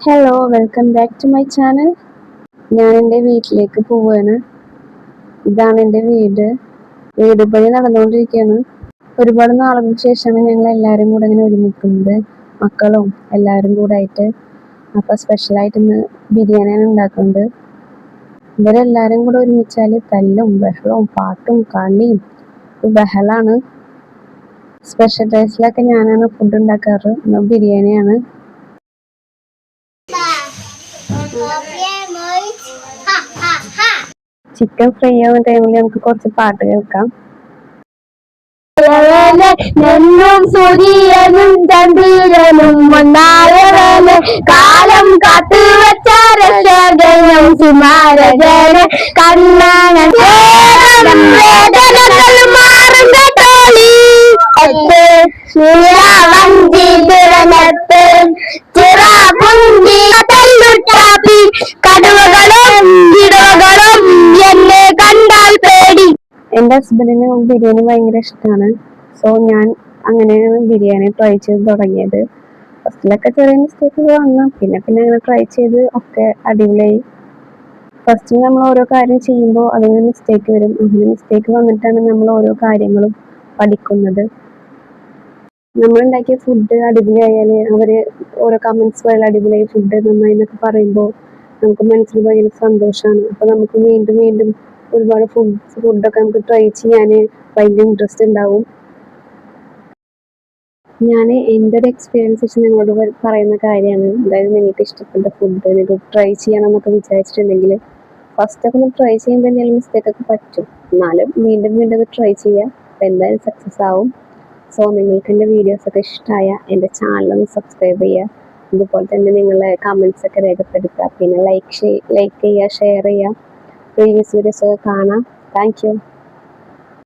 Hello welcome back to my channel ഞാൻ എന്റെ വീട്ടിലേക്ക് പോവാണ്. ഇതാണ് എന്റെ വീട്. വീട് പണി നടന്നുകൊണ്ടിരിക്കുകയാണ്. ഒരുപാട് നാളുകൾക്ക് ശേഷമാണ് ഞങ്ങൾ എല്ലാവരും കൂടെ ഇങ്ങനെ ഒരുമിക്കുന്നത് മക്കളും എല്ലാവരും കൂടെ ആയിട്ട്. അപ്പോൾ സ്പെഷ്യലായിട്ട് ഇന്ന് ബിരിയാണിയാണ് ഉണ്ടാക്കുന്നത്. ഇവരെല്ലാവരും കൂടെ ഒരുമിച്ചാൽ തല്ലും ബഹളവും പാട്ടും കളിയും ബഹളാണ്. സ്പെഷ്യൽ ഡേയ്സിലൊക്കെ ഞാനാണ് ഫുഡ് ഉണ്ടാക്കാറ്. ബിരിയാണിയാണ്. ചിക്കൻ ഫ്രൈ ആവുന്ന ടൈമിൽ നമുക്ക് കുറച്ച് പാട്ട് കേൾക്കാം ും. കാലം കാത്തു വെച്ച രക്ഷകനും എത്ത് ശിലാവഞ്ചി തുറന്നത്ത് തല്ലുട്ടാപ്പി കടുവകളും ഇടവകളും എന്നെ കണ്ടാൽ പേടി. എന്റെ ഹസ്ബൻഡിന് ബിരിയാണി ഭയങ്കര ഇഷ്ടമാണ്. സോ ഞാൻ അങ്ങനെയാണ് ബിരിയാണി ട്രൈ ചെയ്ത് തുടങ്ങിയത്. ഫസ്റ്റിലൊക്കെ ചെറിയ മിസ്റ്റേക്ക് വന്നു. പിന്നെ പിന്നെ അങ്ങനെ ട്രൈ ചെയ്ത് ഒക്കെ അടിപൊളിയായി. ഫസ്റ്റ് നമ്മൾ ഓരോ കാര്യം ചെയ്യുമ്പോൾ അതിന് മിസ്റ്റേക്ക് വരും. അങ്ങനെ മിസ്റ്റേക്ക് വന്നിട്ടാണ് നമ്മൾ ഓരോ കാര്യങ്ങളും പഠിക്കുന്നത്. നമ്മൾ ഉണ്ടാക്കിയ ഫുഡ് അടിപൊളിയായാൽ അവർ ഓരോ കമന്റ്സ് പോലെ അടിപൊളിയായി. ഫുഡ് നന്നായി എന്നൊക്കെ പറയുമ്പോൾ നമുക്ക് മനസ്സിൽ ഭയങ്കര സന്തോഷമാണ് അപ്പൊ നമുക്ക് വീണ്ടും വീണ്ടും ഒരുപാട് ഫുഡ് ഫുഡൊക്കെ നമുക്ക് ട്രൈ ചെയ്യാൻ ഭയങ്കര ഇൻട്രസ്റ്റ് ഉണ്ടാവും ഞാൻ എന്റെ ഒരു എക്സ്പീരിയൻസ് വെച്ച് നിങ്ങളോട് പറയുന്ന കാര്യമാണ് അതായത് നിങ്ങൾക്ക് ഇഷ്ടപ്പെട്ട ഫുഡ് നിങ്ങൾക്ക് ട്രൈ ചെയ്യണം എന്നൊക്കെ വിചാരിച്ചിട്ടുണ്ടെങ്കിൽ ഫസ്റ്റ് ഒക്കെ ഒന്ന് ട്രൈ ചെയ്യുമ്പോൾ എന്തെങ്കിലും മിസ്റ്റേക്ക് ഒക്കെ പറ്റും. എന്നാലും വീണ്ടും വീണ്ടും ട്രൈ അപ്പോൾ എന്തായാലും സക്സസ് ആവും. സോ നിങ്ങൾക്ക് എന്റെ വീഡിയോസ് ഒക്കെ ഇഷ്ടമായ എന്റെ ചാനൽ ഒന്ന് സബ്സ്ക്രൈബ് ചെയ്യുക. അതുപോലെ തന്നെ നിങ്ങൾ കമൻസ് ഒക്കെ രേഖപ്പെടുത്തുക. പിന്നെ ലൈക്ക് ലൈക്ക് ചെയ്യുക ഷെയർ ചെയ്യുക. പ്രീവിയസ് വീഡിയോസ് ഒക്കെ കാണാം. താങ്ക്